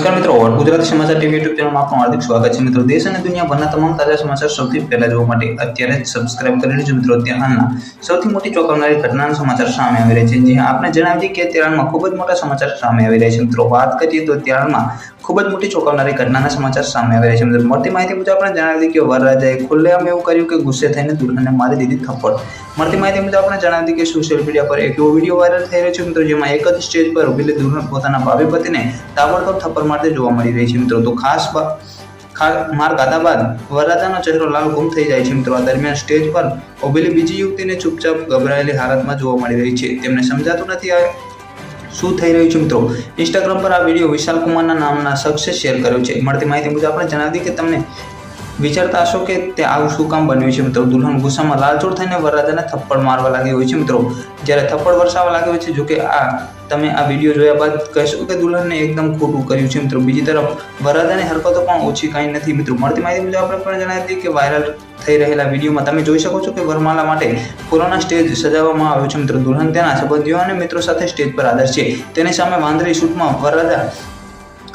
નમસ્કાર મિત્રો ઓન ગુજરાતી સમાચાર ટીવી યુટ્યુબ ચેનલમાં આપનું હાર્દિક સ્વાગત છે. મિત્રો, દેશ અને દુનિયાભરના તમામ તાજા સમાચાર સૌથી પહેલા જોવા માટે અત્યારે જ સબસ્ક્રાઇબ કરી લેજો મિત્રો ત્યારના સૌથી મોટી ચોંકાવનારી ઘટનાના સમાચાર સામે આવી રહ્યા છે. જે આપણે જણાવી કે ત્યારમાં ખૂબ જ મોટા સમાચાર સામે આવી રહ્યા છે. મિત્રો, વાત કરીએ તો ત્યારમાં ખૂબ જ મોટી ચોંકાવનારી ઘટનાના સમાચાર સામે આવી રહ્યા છે. મિત્રો, મળતી માહિતી મુજબ આપણે જણાવી કે વરરાજાએ ખુલ્લેઆમ એવું કર્યું કે ગુસ્સે થઈને દુલ્હનને મારી દીધી થપ્પડ. મળતી માહિતી મુજબ આપણે જણાવી કે સોશિયલ મીડિયા પર એક એવો વીડિયો વાયરલ થઈ રહ્યો છે. મિત્રો, જેમાં એક જ સ્ટેજ પર ઉભેલી દુલ્હન પોતાના ભાવિ પતિને તાબડતોબ થપ્પડ મારતી જોવા મળી રહી છે મિત્રો. તો ખાસ માર ગાધા બાદ વરરાજાનો ચહેરો લાલ ગુમ થઈ જાય છે મિત્રો. આ દરમિયાન સ્ટેજ પર ઉભેલી બીજી યુવતીને ચૂપચાપ ગભરાયેલી હાલતમાં જોવા મળી રહી છે. તેમને સમજાતું નથી આ શું થઈ રહ્યું છે મિત્રો. ઇન્સ્ટાગ્રામ પર આ વીડિયો વિશાલ કુમારના નામના શખ્સે શેર કર્યો છે. મળતી માહિતી મુજબ આપણે જણાવી કે તમને વિચારતા હશો કે તે આવું શું કામ બન્યું છે મિત્રો. દુલ્હન ગુસ્સામાં લાલચોળ થઈને વરરાજાને થપ્પડ મારવા લાગી હોય છે મિત્રો. જ્યારે થપ્પડ વરસાવવા લાગ્યો છે જો કે આ તમે આ વીડિયો જોયા બાદ કહેશો કે દુલ્હનને એકદમ ખોટું કર્યું છે. મિત્રો, બીજી તરફ વરરાજાની હરકતો પણ ઓછી કાંઈ નથી. મિત્રો, મળતી માહિતી મુજબ આપણે પણ જણાવી હતી કે વાયરલ થઈ રહેલા વિડીયોમાં તમે જોઈ શકો છો કે વરમાલા માટે કોરોના સ્ટેજ સજાવવામાં આવ્યો છે. મિત્રો, દુલ્હન તેના સંબંધીઓ અને મિત્રો સાથે સ્ટેજ પર આદર છે. તેની સામે વાંદરી શૂટમાં વરરાજા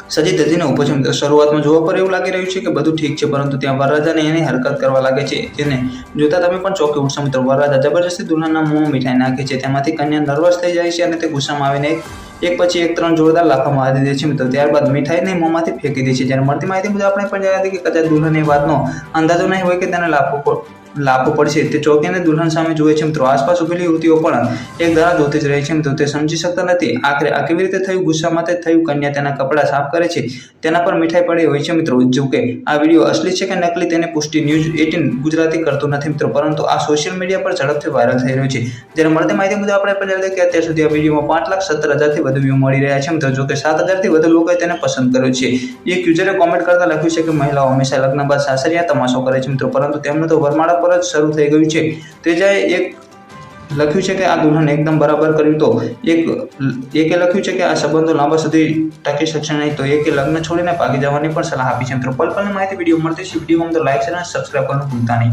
સજી છે. મિત્રો શરૂઆતમાં જોવા પર એવું લાગી રહ્યું છે કે બધું ઠીક છે, પરંતુ ત્યાં વરરાજાને એની હરકત કરવા લાગે છે. જેને જોતા તમે પણ ચોકી ઉઠશો મિત્રો. વરરાજા જબરજસ્તી દુલ્હનના મોં મીઠાઈ નાખે છે. તેમાંથી કન્યા નર્વસ થઈ જાય છે અને તે ગુસ્સામાં આવીને એક એક પછી એક ત્રણ જોરદાર લાફા મારી દે છે મિત્રો. ત્યારબાદ મીઠાઈને મોંમાંથી ફેંકી દે છે. જ્યારે મળતી માહિતી મુજબ આપણે પણ જણાવી હતી કે કદાચ દુલ્હન એ વાતનો અંદાજો નહીં હોય કે તેને લાફો લાફો પડશે. તે ચોકીને દુલ્હન સામે જુએ છે મિત્રો. આસપાસ ઉભેલી યુવતીઓ પણ એક ધારા જોતી જ રહે છે મિત્રો. તે સમજી શકતા નથી આખરે આ કેવી રીતે થયું? ગુસ્સામાં તે થયું? કન્યા તેના કપડાં સાફ કરે છે? તેના પર મીઠાઈ પડી હોય છે મિત્રો? જો કે આ વીડિયો અસલી છે કે નકલી તેની પુષ્ટિ ન્યૂઝ એટીન ગુજરાતી કરતું નથી મિત્રો. પરંતુ આ સોશિયલ મીડિયા પર ઝડપથી વાયરલ થઈ રહ્યું છે. જ્યારે મળતી માહિતી મુજબ આપણે પણ કે અત્યાર સુધી આ વિડીયોમાં પાંચ લાખ સત્તર હજારથી વધુ વ્યૂ મળી રહ્યા છે મિત્રો. જો કે સાત હજારથી વધુ લોકોએ તેને પસંદ કર્યો છે. એક યુઝરે કોમેન્ટ કરતા લખ્યું છે કે મહિલાઓ હંમેશા લગ્ન બાદ સાસરિયા, તમાશો કરે છે મિત્રો. પરંતુ તેમનો તો વરમાળા પર જ શરૂ થઈ ગયું છે. તેજાએ એક લખ્યું છે કે આ દુલ્હન એકદમ બરાબર કર્યું તો એક એકે લખ્યું છે કે આ સંબંધો લાંબા સુધી ટકી શકશે નહીં તો એકે લગ્ન છોડીને ભાગી જવાની પણ સલાહ આપી છે. મિત્રો, પલ પલની માહિતી વીડિયો મળતી છે. વીડિયો ગમતો લાઈક અને સબસ્ક્રાઈબ કરવાનું ભૂલતા નહીં.